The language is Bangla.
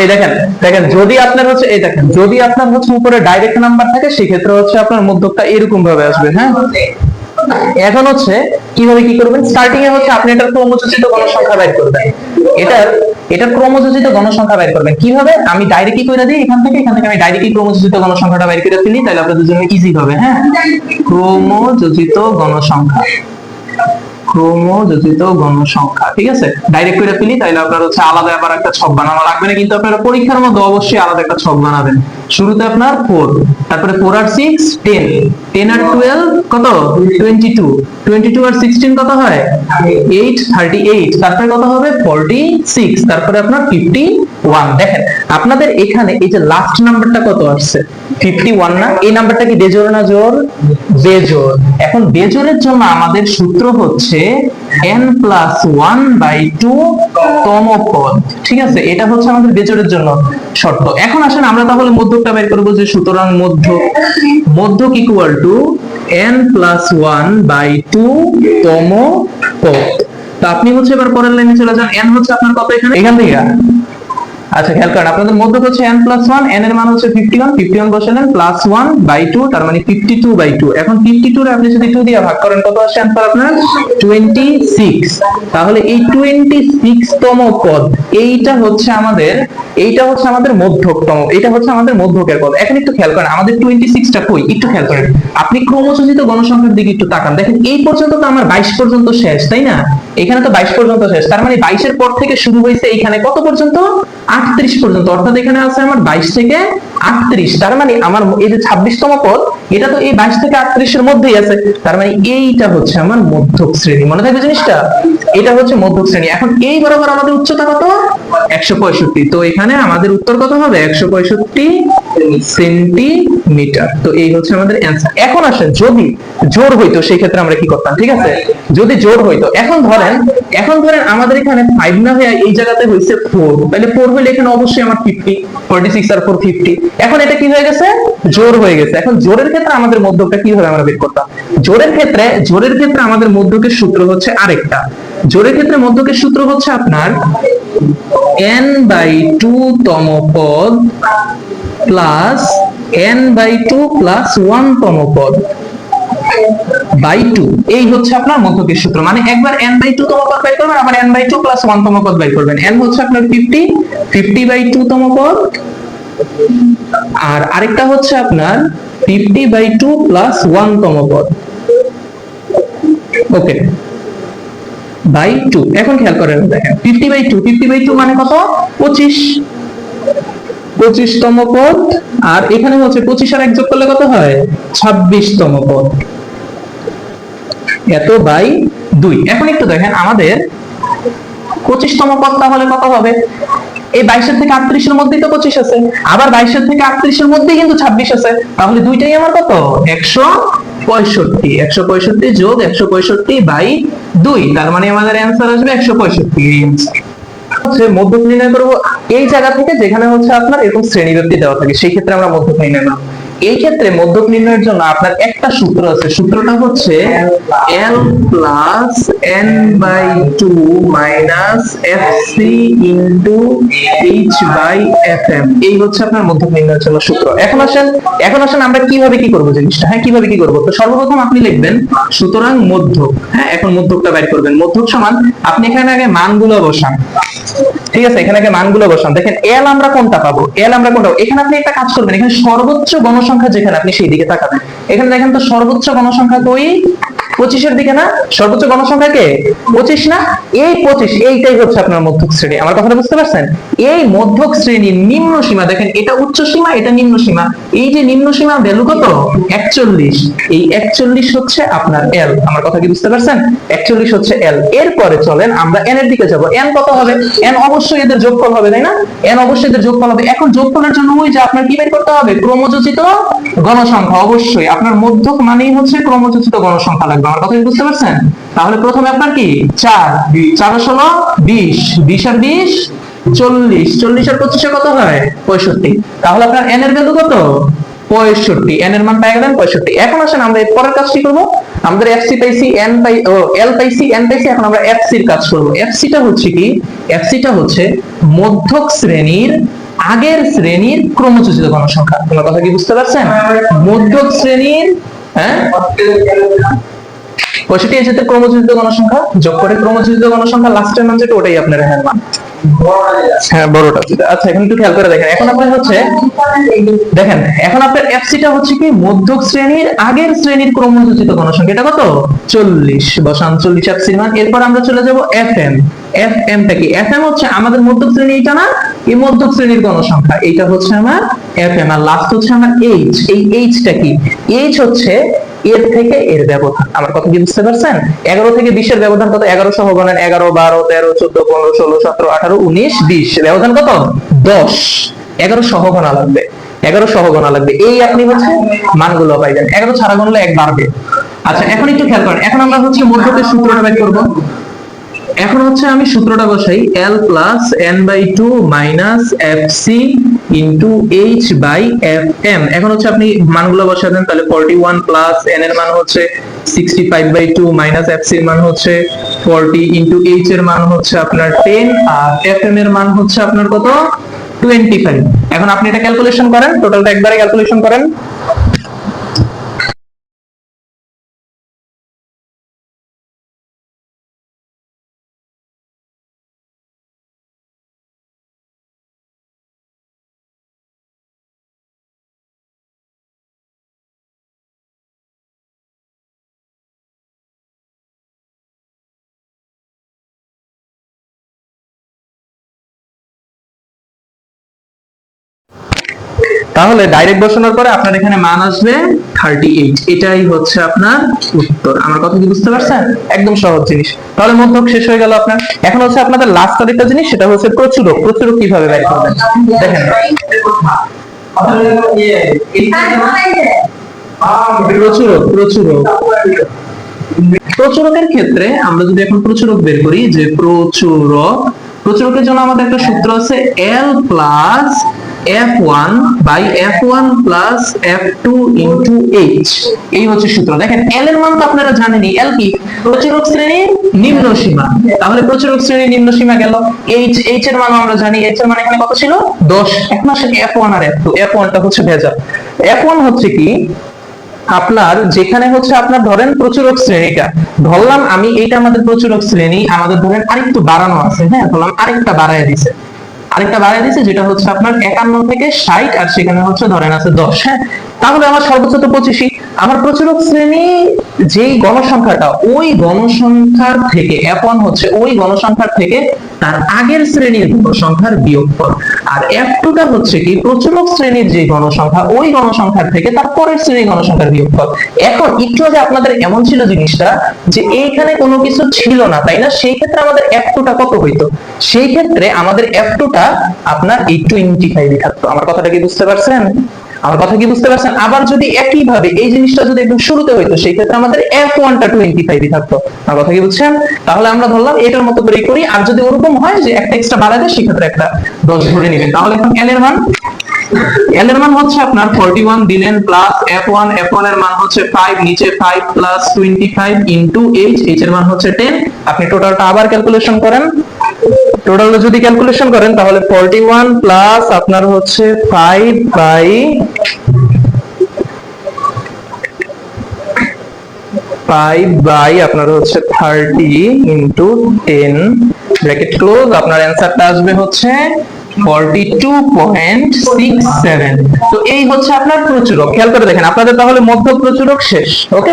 এই দেখেন দেখেন, যদি আপনার হচ্ছে, এই দেখেন, যদি আপনার হচ্ছে উপরে ডাইরেক্ট নাম্বার থাকে, সেক্ষেত্রে হচ্ছে আপনার মধ্যকটা এরকম ভাবে আসবে হ্যাঁ? এখন হচ্ছে, কীভাবে কি করবেন? স্টার্টিং এ হচ্ছে আপনি এটার ক্রমযোজিত গণসংখ্যা বের করবেন। এটার এটার ক্রমযোজিত গণসংখ্যা বের করবেন। কীভাবে? আমি ডাইরেক্টলি করে দিই, এখান থেকে এখান থেকে আমি ডাইরেক্টলি ক্রমযোজিত গণসংখ্যাটা বের করে ফেলি তাহলে আপনাদের জন্য ইজি হবে হ্যাঁ? ক্রমযোজিত গণসংখ্যা। ক্রমযোজিত গণসংখ্যা, ঠিক আছে? ডাইরেক্ট করে ফেলি তাহলে আপনার হচ্ছে আলাদা আবার একটা ছক বানানো লাগবে না, কিন্তু আপনারা পরীক্ষার মধ্যে অবশ্যই আলাদা একটা ছক বানাবেন। শুরুতে আপনার ফোর তারপরে ফোর আর সিক্স টেন টেন আর টুয়েলভ কত? টোয়েন্টি টু টোয়েন্টি টু আর সিক্সটিন কত হয়? এইট থার্টি এইট তারপরে কত হবে? ফোরটি সিক্স তারপরে আপনার ফিফটি ওয়ান দেখেন, আপনাদের এখানে এই যে লাস্ট নাম্বারটা কত আসছে? ফিফটি ওয়ান না? এই নাম্বারটা কি বেজোর না জোর? বেজোর। এখন বেজোরের জন্য আমাদের সূত্র হচ্ছে n plus one by two তম পদ ঠিক আছে? এটা হচ্ছে আমাদের বেজোরের জন্য শর্ত। এখন আসেন আমরা তাহলে মধ্যকটা বের করব যে সুতরাং মধ্যক মধ্যক equal to n plus one by two তম পদ তা আপনি হচ্ছে এবার পরের লাইনে চলে যান। n হচ্ছে আপনার কত এখানে? এখান থেকে। আচ্ছা খেয়াল করেন, আপনাদের মধ্যে হচ্ছে n প্লাস ওয়ান n এর মান হচ্ছে ফিফটি ওয়ান ফিফটি ওয়ান বসালেন প্লাস ওয়ান বাই টু তার মানে ফিফটি টু বাই টু এখন ফিফটি টু আপনি যদি টু দিয়ে ভাগ করেন, কত আসছে অ্যান্সার আপনার? টোয়েন্টি সিক্স তাহলে এই টোয়েন্টি সিক্স তম পদ, এইটা হচ্ছে আমাদের, এইটা হচ্ছে আমাদের মধ্যকতম এটা হচ্ছে আমাদের মধ্যকের পদ। এখন একটু খেয়াল করেন, আমাদের টোয়েন্টি সিক্সটা কই? একটু খেয়াল করেন। আপনি ক্রমযোজিত গণসংখ্যার দিকে একটু তাকান। দেখেন, এই পর্যন্ত তো আমার বাইশ পর্যন্ত শেষ, তাই না? এখানে তো বাইশ পর্যন্ত শেষ। তার মানে বাইশের পর থেকে শুরু হয়েছে এখানে কত পর্যন্ত? আটত্রিশ পর্যন্ত, অর্থাৎ এখানে আছে আমার বাইশ থেকে আটত্রিশ। তার মানে আমার এই যে ছাব্বিশতম পদ, এটা তো এই বাইশ থেকে আটত্রিশের মধ্যেই আছে। তার মানে এইটা হচ্ছে আমার মধ্যক শ্রেণি। মনে থাকবে জিনিসটা? এটা হচ্ছে মধ্যক শ্রেণি এখন এই বরাবর আমাদের উচ্চতা কত? একশো পঁয়ষট্টি। তো এখানে আমাদের উত্তর কত হবে? একশো পঁয়ষট্টি সেন্টিমিটার। তো এই হচ্ছে আমাদের অ্যান্সার এখন আসেন, যদি জোর হইতো সেই ক্ষেত্রে আমরা কি করতাম? ঠিক আছে? যদি জোর হইতো, এখন ধরেন এখন ধরেন আমাদের এখানে ফাইভ না হয়ে এই জায়গাতে হয়েছে ফোর তাহলে ফোর হলে এখানে অবশ্যই আমার ফিফটি ফোর্টি সিক্স আর ফোর ফিফটি এখন এটা কি হয়ে গেছে? জোর হয়ে গেছে। এখন জোরের ক্ষেত্রে আমাদের মধ্যকটা কীভাবে আমরা বের করতাম? জোরের ক্ষেত্রে জোরের ক্ষেত্রে আমাদের মধ্যকের সূত্র হচ্ছে আরেকটা। জোরের ক্ষেত্রে মধ্যকের সূত্র হচ্ছে আপনার n বাই টু তম পদ plus n by two plus one তম পদ বাই টু এই হচ্ছে আপনার মধ্যকের সূত্র। মানে একবার n বাই টু তম পদ বাই করবেন, আবার n by two plus one তম পদ বাই করবেন। n হচ্ছে আপনার ফিফটি ফিফটি বাই টু তম পদ আর আরেকটা হচ্ছে আপনার fifty by two plus one তম পদ। ওকে বাই টু এখন খেয়াল করেন দেখেন fifty by two fifty by two মানে কত? পঁচিশ। পঁচিশতম পদ, আর এখানে হচ্ছে পঁচিশ আর এক যোগ করলে কত হয়? ছাব্বিশতম পদ। এত বাই দুই। এখন একটু দেখেন, আমাদের পঁচিশতম পদ তাহলে কত হবে? এই বাইশের থেকে আটত্রিশের মধ্যেই তো পঁচিশ আছে। আবার বাইশের থেকে আটত্রিশের মধ্যেই কিন্তু ছাব্বিশ আছে। তাহলে দুইটাই আমার কত? একশো পঁয়ষট্টি। একশো পঁয়ষট্টি যোগ একশো পঁয়ষট্টি বাই দুই। তার মানে আমাদের অ্যান্সার আসবে একশো পঁয়ষট্টি। হচ্ছে মধ্যক নির্ণয় করব এই জায়গা থেকে যেখানে হচ্ছে আপনার এরকম শ্রেণীব্যক্তি দেওয়া থাকে, সেই ক্ষেত্রে আমরা মধ্যক নির্ণয় করব। এই ক্ষেত্রে মধ্যক নির্ণয়ের জন্য আপনার একটা সূত্র আছে। সূত্রটা হচ্ছে l plus n by two minus F C into H by F M এই হচ্ছে আপনার মধ্যক নির্ণয়ের জন্য সূত্র। এখন আসেন এখন আসেন আমরা কীভাবে কি করব জিনিসটা? হ্যাঁ কীভাবে কি করব? তো সর্বপ্রথম আপনি লিখবেন, সুতরাং মধ্যক। হ্যাঁ এখন মধ্যকটা বের করবেন। মধ্যক সমান, আপনি এখানে আগে মানগুলো বসান। ঠিক আছে, এখানে আগে মানগুলো বসান। দেখেন এল আমরা কোনটা পাবো? এল আমরা কোনটা এখানে আপনি একটা কাজ করবেন, এখানে সর্বোচ্চ গণসংখ্যা যেখানে আপনি সেই দিকে তাকাবেন। এখানে দেখেন তো সর্বোচ্চ গণসংখ্যা ওই পঁচিশের দিকে না? সর্বোচ্চ গণসংখ্যা কে? পঁচিশ না? এই পঁচিশ, এইটাই হচ্ছে আপনার মধ্যক শ্রেণি। আমার কথাটা বুঝতে পারছেন? এই মধ্যক শ্রেণির নিম্ন সীমা, দেখেন, এটা উচ্চ সীমা, এটা নিম্ন সীমা। এই যে নিম্ন সীমা ভ্যালু কত? একচল্লিশ। এই একচল্লিশ হচ্ছে আপনার এল আমার কথা কি বুঝতে পারছেন? একচল্লিশ হচ্ছে এল এরপরে চলেন, আমরা এন এর দিকে যাব। এন কত হবে? এন অবশ্যই এদের যোগফল হবে, তাই না? এন অবশ্যই এদের যোগফল হবে। এখন যোগফলের জন্য ওই যে আপনার কি বের করতে হবে? ক্রমযোজিত গণসংখ্যা। অবশ্যই, আপনার মধ্যক মানেই হচ্ছে ক্রমযোজিত গণসংখ্যা লাগবে। আমার কথা বুঝতে পারছেন? তাহলে প্রথমে আপনার কি? চার চার ষোলো, বিশ বিশ আর বিশ, চল্লিশ। চল্লিশ আর পঁচিশে কত হয়? পঁয়ষট্টি। তাহলে আপনার এন এর ভ্যালু কত? পঁয়ষট্টি। এন এর মান পেয়ে গেলেন পঁয়ষট্টি। এখন আসেন আমরা পরের কাজটি করব। আমাদের এফসি পাইছি এন পাই, ও এল এন এখন আমরা এফসি এর কাজ করব। এফসি টা হচ্ছে কি? এফসি টা হচ্ছে মধ্যক শ্রেণির আগের শ্রেণির ক্রমযোজিত গণসংখ্যা তোমার কথা কি বুঝতে পারছেন? মধ্যক শ্রেণির হ্যাঁ? পঁয়ষট্টি এই যেতে ক্রমযোজিত গণসংখ্যা যোগ করে ক্রমযোজিত গণসংখ্যা লাস্টের মান যেটা, ওটাই আপনার এখানে মান হ্যাঁ বড়টা। আচ্ছা এখন একটু খেয়াল করে দেখেন। এখন আপনার হচ্ছে, দেখেন, এখন আপনার এফসিটা হচ্ছে কি মধ্যক শ্রেণির আগের শ্রেণির ক্রমযোজিত গণসংখ্যা এটা কত? চল্লিশ। বসান চল্লিশ এফসির মান। এরপর আমরা চলে যাব এফ এম এফ এমটা কি? এফ এম হচ্ছে আমাদের মধ্যক শ্রেণি এটা না? এই মধ্যক শ্রেণির গণসংখ্যা এইটা হচ্ছে আমার এফ এম আর লাস্ট হচ্ছে আমার এইচ এই এইচটা কি? এইচ হচ্ছে এর থেকে এর ব্যবধান। আমার কথা কি বুঝতে পারছেন? এগারো থেকে বিশের ব্যবধান কত? এগারো সহ গণেন এগারো, বারো, তেরো, চোদ্দ, পনেরো, ষোলো, সতেরো, আঠারো, উনিশ, বিশ। ব্যবধান কত? দশ। এগারো সহ গণা লাগবে। এগারো সহ গণা লাগবে। এই আপনি হচ্ছে মানগুলো পাইবেন। এগারো ছাড়া গণলে এক বাড়বে। আচ্ছা এখন একটু খেয়াল করেন। এখন আমরা হচ্ছে মধ্যকের সূত্রটা বের করব। এখন হচ্ছে আমি সূত্রটা বসাই। L plus N by two minus F C into H by F M এখন হচ্ছে আপনি মানগুলো বসিয়ে দেন, তাহলে ফর্টি ওয়ান প্লাস এন এর মান হচ্ছে sixty five by two minus F C এর মান হচ্ছে ফর্টি ইন্টু এইচ এর মান হচ্ছে আপনার টেন আর এফ এম এর মান হচ্ছে আপনার কত? টোয়েন্টি ফাইভ এখন আপনি এটা ক্যালকুলেশন করেন টোটালটা একবারে ক্যালকুলেশন করেন। তাহলে ডাইরেক্ট বসানোর পরে আপনার এখানে মান আসবে থার্টি এইট এটাই হচ্ছে আপনার উত্তর। আমার কথা কি বুঝতে পারছেন? একদম সহজ জিনিস। তাহলে মধ্যক শেষ হয়ে গেল আপনার। এখন হচ্ছে আপনাদের লাস্ট আরেকটা জিনিস, সেটা হচ্ছে প্রচুরক। প্রচুরক কীভাবে বের করবেন? দেখেন। প্রচুরক প্রচুরক। প্রচুরকের ক্ষেত্রে আমরা যদি এখন প্রচুরক বের করি, যে প্রচুরক, প্রচুরকের জন্য আমাদের একটা সূত্র আছে L plus F one by F one plus F two into এই হচ্ছে সূত্র। দেখেন এল এর মান তো আপনারা জানেনই। এল কি? প্রচুরক শ্রেণির নিম্ন সীমা। তাহলে প্রচুরক শ্রেণির নিম্ন সীমা গেল। এইচ এইচ এর মান আমরা জানি। এইচ এর মান এখানে কত ছিল? দশ। এখন আসে এফ ওয়ান আর এফ টু এফ ওয়ানটা হচ্ছে ভেজাল। এফ ওয়ান হচ্ছে কি? আপনার যেখানে হচ্ছে আপনার ধরেন প্রচুরক শ্রেণীটা। ধরলাম আমি, এইটা আমাদের প্রচুরক শ্রেণি। আমাদের ধরেন আরেকটু বাড়ানো আছে। হ্যাঁ ধরলাম আরেকটা বাড়ায় দিছে। আরেকটা বাড়িয়ে দিছে যেটা হচ্ছে আপনার একান্ন থেকে ষাট, আর সেখানে হচ্ছে ধরেন আছে দশ। হ্যাঁ তাহলে আমার সর্বোচ্চ তো পঁচিশই। আমার প্রচুর শ্রেণি যেই গণসংখ্যাটা, ওই গণসংখ্যার থেকে এখন হচ্ছে ওই গণসংখ্যার থেকে তার আগের শ্রেণির গণসংখ্যার বিয়োগফল। আর এফ টুটা হচ্ছে কি প্রচুরক শ্রেণির যে গণসংখ্যা, ওই গণসংখ্যার থেকে তার পরের শ্রেণির গণসংখ্যার বিয়োগফল। এখন একটু আগে আপনাদের এমন ছিল জিনিসটা যে এইখানে কোনো কিছু ছিল না, তাই না? সেই ক্ষেত্রে আমাদের এফ টুটা কত হইতো? সেই ক্ষেত্রে আমাদের এফ টুটা আপনার এই টোয়েন্টি ফাইভই থাকতো। আমার কথাটা কি বুঝতে পারছেন? আমার কথা কি বুঝতে পারছেন? আবার যদি একই ভাবে এই জিনিসটা যদি একদম শুরুতে হইতো, সেই ক্ষেত্রে আমাদের এফ ওয়ানটা টোয়েন্টি ফাইভে থাকতো। আমার কথা কি বুঝছেন? তাহলে আমরা ধরলাম এটার মতো করেই করি, আর যদি ওরকম হয় যে একটা এক্সট্রা বাড়ায় দেয়, সেক্ষেত্রে একটা দশ ধরে নেবেন। তাহলে এখন এল এর মান? এল এর মান হচ্ছে আপনার 41 দিলেন প্লাস f1 f1 এর মান হচ্ছে 5 নিচে 5 প্লাস 25 ইনটু h h এর মান হচ্ছে 10 আপনি টোটালটা আবার ক্যালকুলেশন করেন। টোটাল যদি ক্যালকুলেশন করেন, তাহলে 41 প্লাস আপনার হচ্ছে 5 বাই ফাইভ বাই আপনার হচ্ছে thirty into ten bracket close আপনার অ্যান্সারটা আসবে হচ্ছে forty two point six seven তো এই হচ্ছে আপনার প্রচুরক। খেয়াল করে দেখেন, আপনাদের তাহলে মধ্য প্রচুরক শেষ ওকে